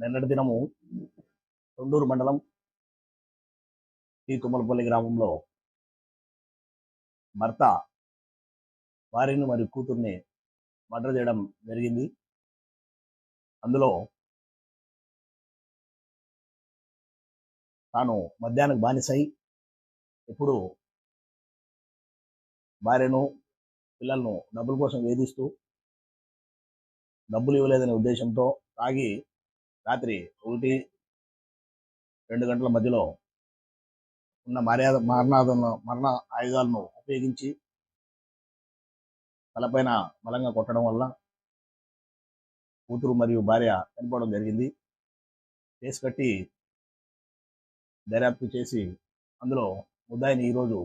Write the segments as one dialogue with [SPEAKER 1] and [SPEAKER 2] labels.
[SPEAKER 1] నిన్నటి దినము తొండూరు మండలం ఈ తుమ్మలపల్లి గ్రామంలో భర్త వారిని మరియు కూతుర్ని మర్డర్ చేయడం జరిగింది. అందులో తాను మధ్యాహ్నం బానిసై ఇప్పుడు భార్యను పిల్లలను డబ్బుల కోసం వేధిస్తూ డబ్బులు ఇవ్వలేదనే ఉద్దేశంతో తాగి రాత్రి ఒకటి రెండు గంటల మధ్యలో ఉన్న మర్యాద మరణాలను మరణ ఆయుధాలను ఉపయోగించి తలపైన బలంగా కొట్టడం వల్ల కూతురు మరియు భార్య చనిపోవడం జరిగింది. కేసు కట్టి దర్యాప్తు చేసి అందులో ముద్దాయిని ఈరోజు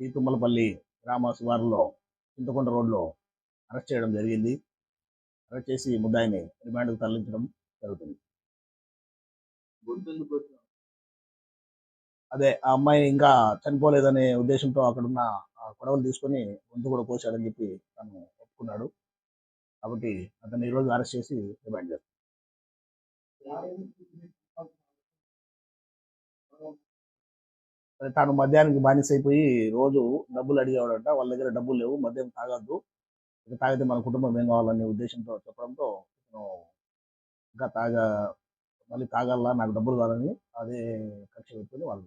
[SPEAKER 1] తుమ్మలపల్లి గ్రామ శివారులో చింతకొండ రోడ్లో అరెస్ట్ చేయడం జరిగింది. అరెస్ట్ చేసి ముద్దాయిని రిమాండ్కు తరలించడం జరుగుతుంది అదే ఆ అమ్మాయి ఇంకా చనిపోలేదనే ఉద్దేశంతో అక్కడున్న ఆ గొడవలు తీసుకొని గొంతు కూడా కోశాడని చెప్పి తను ఒప్పుకున్నాడు. కాబట్టి అతను ఈరోజు అరెస్ట్ చేసి రిమాండ్ చేస్తాం. తాను మద్యానికి బానిస అయిపోయి రోజు డబ్బులు అడిగేవాడంట. వాళ్ళ దగ్గర డబ్బులు లేవు మద్యం తాగద్దు. ఇక తాగితే మన కుటుంబం ఏం కావాలనే ఉద్దేశంతో చెప్పడంతో ఇంకా తాగా మళ్ళీ తాగాల నాకు డబ్బులు కావాలని అదే కక్ష పెట్టుకుని వాళ్ళు